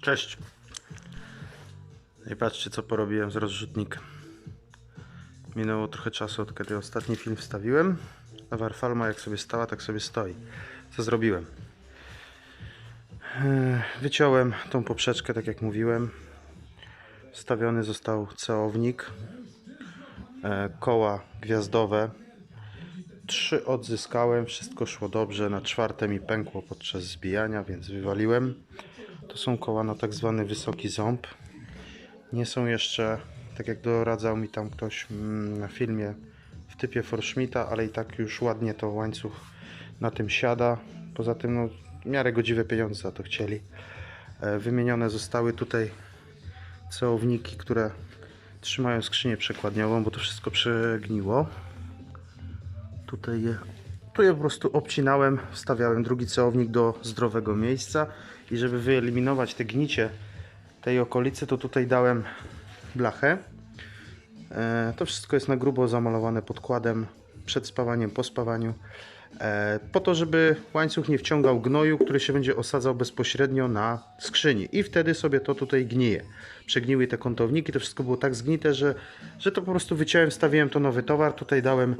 Cześć. I patrzcie co porobiłem z rozrzutnikiem. Minęło trochę czasu od kiedy ostatni film wstawiłem. A Warfalma jak sobie stała, tak sobie stoi. Co zrobiłem? Eee, Wyciąłem tą poprzeczkę, tak jak mówiłem. Wstawiony został ceownik. E, Koła gwiazdowe. Trzy odzyskałem, wszystko szło dobrze. Na czwarte mi pękło podczas zbijania, więc wywaliłem. Są koła na tak zwany wysoki ząb. Nie są jeszcze, tak jak doradzał mi tam ktoś mm, na filmie, w typie Forschmita, ale i tak już ładnie to łańcuch na tym siada. Poza tym, no, w miarę godziwe pieniądze za to chcieli. E, Wymienione zostały tutaj cełowniki, które trzymają skrzynię przekładniową, bo to wszystko przegniło. Tutaj je, tu je po prostu obcinałem, wstawiałem drugi ceownik do zdrowego miejsca i żeby wyeliminować te gnicie tej okolicy, to tutaj dałem blachę. E, to wszystko jest na grubo zamalowane podkładem przed spawaniem, po spawaniu. E, po to, żeby łańcuch nie wciągał gnoju, który się będzie osadzał bezpośrednio na skrzyni i wtedy sobie to tutaj gnije. Przegniły te kątowniki, to wszystko było tak zgnite, że, że to po prostu wyciąłem, wstawiłem to nowy towar. Tutaj dałem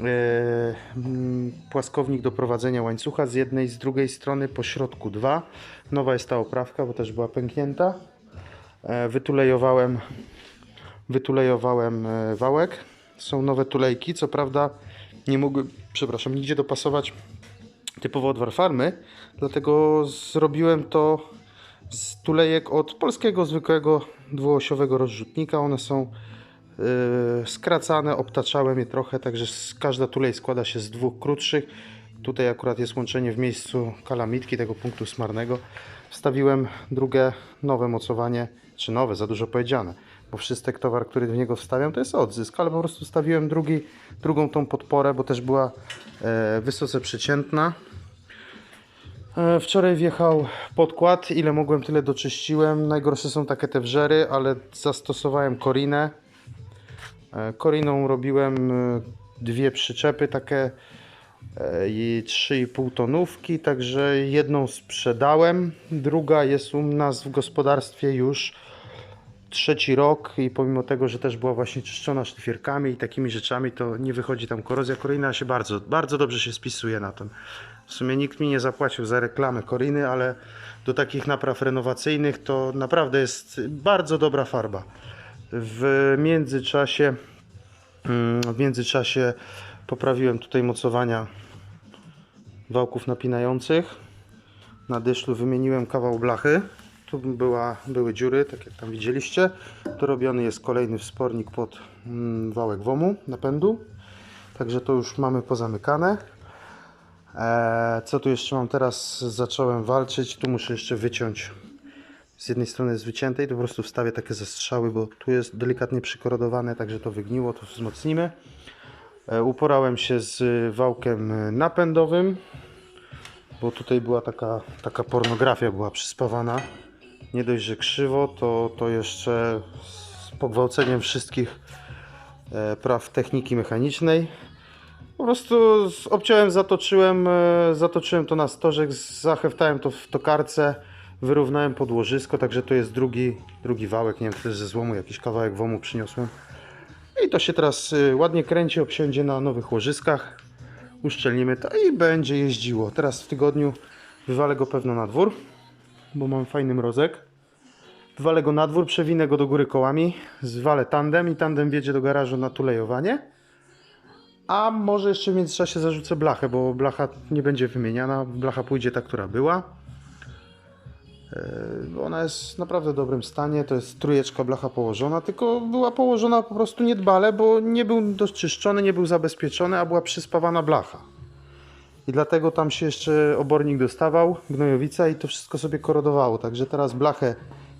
e, mm, płaskownik do prowadzenia łańcucha z jednej, z drugiej strony, po środku dwa. Nowa jest ta oprawka, bo też była pęknięta. E, wytulejowałem, wytulejowałem e, wałek. Są nowe tulejki, co prawda nie mogły, przepraszam, nigdzie dopasować typowo od Warfarmy, dlatego zrobiłem to z tulejek od polskiego zwykłego dwuosiowego rozrzutnika. One są yy, skracane, obtaczałem je trochę, także każda tulej składa się z dwóch krótszych. Tutaj akurat jest łączenie w miejscu kalamitki, tego punktu smarnego. Wstawiłem drugie nowe mocowanie, czy nowe, za dużo powiedziane, bo wszystek towar, który w niego wstawiam, to jest odzysk, ale po prostu wstawiłem drugi, drugą tą podporę, bo też była e, wysoce przeciętna. E, Wczoraj wjechał podkład, ile mogłem tyle doczyściłem. Najgorsze są takie te wżery, ale zastosowałem korinę. E, Koriną robiłem e, dwie przyczepy takie e, i 3,5 tonówki, także jedną sprzedałem, druga jest u nas w gospodarstwie już trzeci rok i pomimo tego, że też była właśnie czyszczona szlifierkami i takimi rzeczami, to nie wychodzi tam korozja. Korina się bardzo, bardzo dobrze się spisuje na tym. W sumie nikt mi nie zapłacił za reklamę Koriny, ale do takich napraw renowacyjnych to naprawdę jest bardzo dobra farba. W międzyczasie, mm, w międzyczasie poprawiłem tutaj mocowania wałków napinających. Na dyszlu wymieniłem kawał blachy. Tu była, były dziury, tak jak tam widzieliście. Dorobiony jest kolejny wspornik pod mm, wałek WOMU napędu. Także to już mamy pozamykane. Eee, co tu jeszcze mam teraz? Zacząłem walczyć. Tu muszę jeszcze wyciąć. Z jednej strony jest wycięte i tu po prostu wstawię takie zastrzały, bo tu jest delikatnie przykorodowane, także to wygniło, to wzmocnimy. E, Uporałem się z wałkiem e, napędowym, bo tutaj była taka, taka pornografia była przyspawana. Nie dość, że krzywo, to, to jeszcze z pogwałceniem wszystkich e, praw techniki mechanicznej. Po prostu obciąłem, zatoczyłem, e, zatoczyłem to na stożek, zaheftałem to w tokarce, wyrównałem podłożysko, także to jest drugi, drugi wałek, nie wiem, też ze złomu jakiś kawałek womu przyniosłem. I to się teraz y, ładnie kręci, obsiądzie na nowych łożyskach. Uszczelnimy to i będzie jeździło. Teraz w tygodniu wywalę go pewno na dwór, bo mam fajny mrozek. Wywalę go na dwór, przewinę go do góry kołami, zwalę tandem i tandem wjedzie do garażu na tulejowanie. A może jeszcze w międzyczasie zarzucę blachę, bo blacha nie będzie wymieniana. Blacha pójdzie ta, która była. Yy, Ona jest w naprawdę dobrym stanie. To jest trójeczka blacha położona, tylko była położona po prostu niedbale, bo nie był doczyszczony, nie był zabezpieczony, a była przyspawana blacha. I dlatego tam się jeszcze obornik dostawał, gnojowica i to wszystko sobie korodowało. Także teraz blachę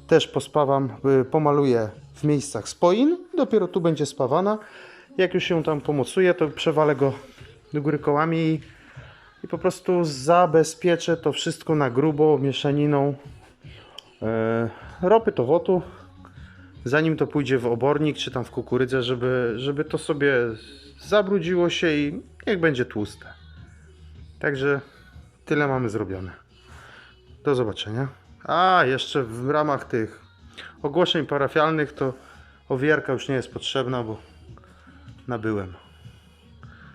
też pospawam, y, pomaluję w miejscach spoin. Dopiero tu będzie spawana. Jak już się tam pomocuje, to przewalę go do góry kołami i, i po prostu zabezpieczę to wszystko na grubo mieszaniną e, ropy towotu, zanim to pójdzie w obornik czy tam w kukurydzę, żeby, żeby to sobie zabrudziło się i niech będzie tłuste. Także tyle mamy zrobione. Do zobaczenia. A, jeszcze w ramach tych ogłoszeń parafialnych to owierka już nie jest potrzebna, bo nabyłem.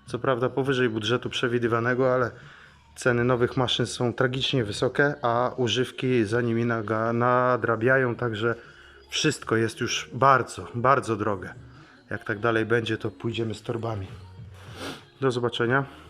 Co prawda powyżej budżetu przewidywanego, ale ceny nowych maszyn są tragicznie wysokie, a używki za nimi nadrabiają, także wszystko jest już bardzo, bardzo drogie. Jak tak dalej będzie, to pójdziemy z torbami. Do zobaczenia.